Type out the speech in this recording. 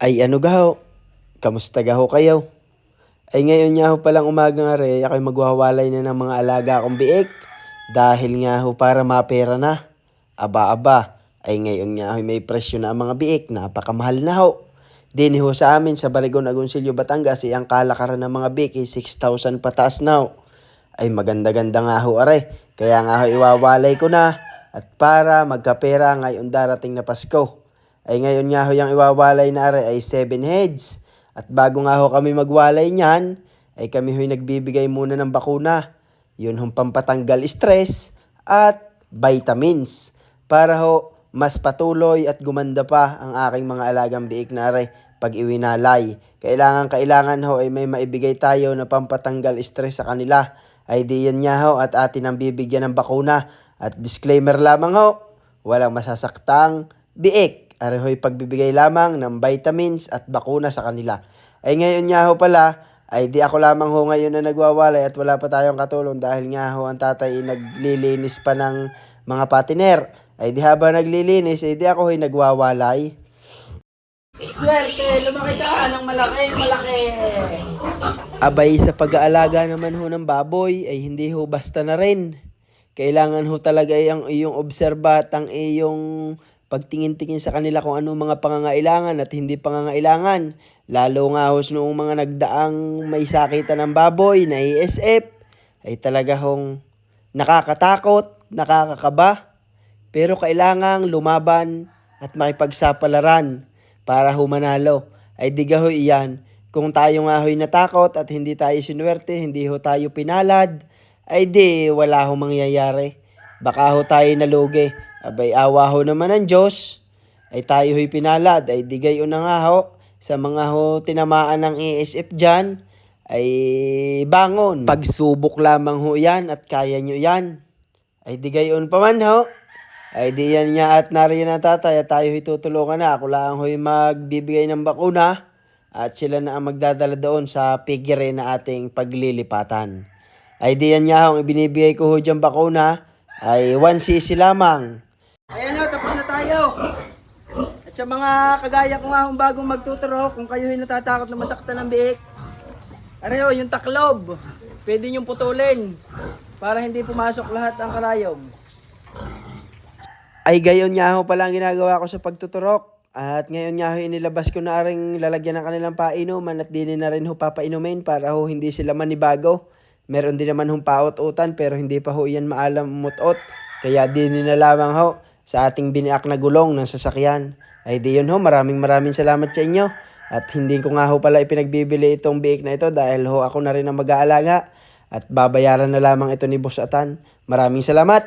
Ay ano gaho? Kamusta gaho kayo? Ay ngayon nga ho palang umaga nga re, ako'y magwawalay na ng mga alaga akong biik. Dahil nga ho para mapera na. Aba-aba, ay ngayon nga ho may presyo na ang mga biik, napakamahal na ho. Din ho sa amin sa Barigon, Agoncillo, Batangas, ay ang kalakaran ng mga biik ay 6,000 pataas na ho. Ay maganda-ganda nga ho are. Kaya nga ho iwawalay ko na. At para magkapera ngayon darating na Pasko. Ay ngayon nga ho yung iwawalay na are ay 7 heads. At bago nga ho kami magwalay niyan, ay kami ho'y nagbibigay muna ng bakuna. Yun hong pampatanggal stress at vitamins. Para ho mas patuloy at gumanda pa ang aking mga alagang biik na are pag iwinalay. Kailangan kailangan ho ay may maibigay tayo na pampatanggal stress sa kanila. Ay di yan niya ho at atin ang bibigyan ng bakuna. At disclaimer lamang ho, walang masasaktang biik. Arehoy pagbibigay lamang ng vitamins at bakuna sa kanila. Ay ngayon nga ho pala, ay di ako lamang ho ngayon na nagwawalay at wala pa tayong katulong dahil nga ho ang tatay ay naglilinis pa ng mga patiner. Ay di habang naglilinis, ay di ako ho'y nagwawalay. Swerte, lumaki ka ng malaki, malaki. Abay sa pag-aalaga naman ho ng baboy ay hindi ho basta na rin. Kailangan ho talaga ay ang iyong obserba at ang iyong pagtingin-tingin sa kanila kung ano mga pangangailangan at hindi pangangailangan. Lalo nga ho noong mga nagdaang may sakitan ng baboy na ESF ay talaga hong nakakatakot, nakakakaba. Pero kailangang lumaban at makipagsapalaran para humanalo. Ay di ho iyan. Kung tayo nga ho'y natakot at hindi tayo sinuwerte, hindi ho tayo pinalad, ay di wala ho mangyayari. Baka ho tayo nalugi. Abay awa ho naman ng Diyos. Ay tayo ho'y pinalad. Ay di gayo na nga ho. Sa mga ho tinamaan ng ESF dyan, ay bangon. Pagsubok lamang ho yan at kaya nyo yan. Ay di gayon pa man ho. Ay di yan nga at nariyan na tatay at tayo ho'y tutulungan na. Ako lang ho'y magbibigay ng bakuna at sila na ang magdadala doon sa pigire na ating paglilipatan. Ay di yan nga ang ibinibigay ko ho dyan bakuna ay 1cc lamang. Ayan o, tapos na tayo. At sa mga kagaya ko nga bagong magtuturo, kung kayo natatakot na masaktan ng biik, ano yung taklob, pwede niyong putulin para hindi pumasok lahat ang karayom. Ay gayon nga ho pala ang ginagawa ko sa pagtuturok. At ngayon nga ho inilabas ko na ring lalagyan ng kanilang painuman at din na rin ho papainumin para ho hindi sila manibago. Meron din naman hong paot-utan pero hindi pa ho yan maalam mutot. Kaya din na lamang ho sa ating biniak na gulong ng sasakyan. Ay di yun ho, maraming maraming salamat sa inyo. At hindi ko nga ho pala ipinagbibili itong biik na ito dahil ho ako na rin ang mag-aalaga. At babayaran na lamang ito ni Boss Atan. Maraming salamat!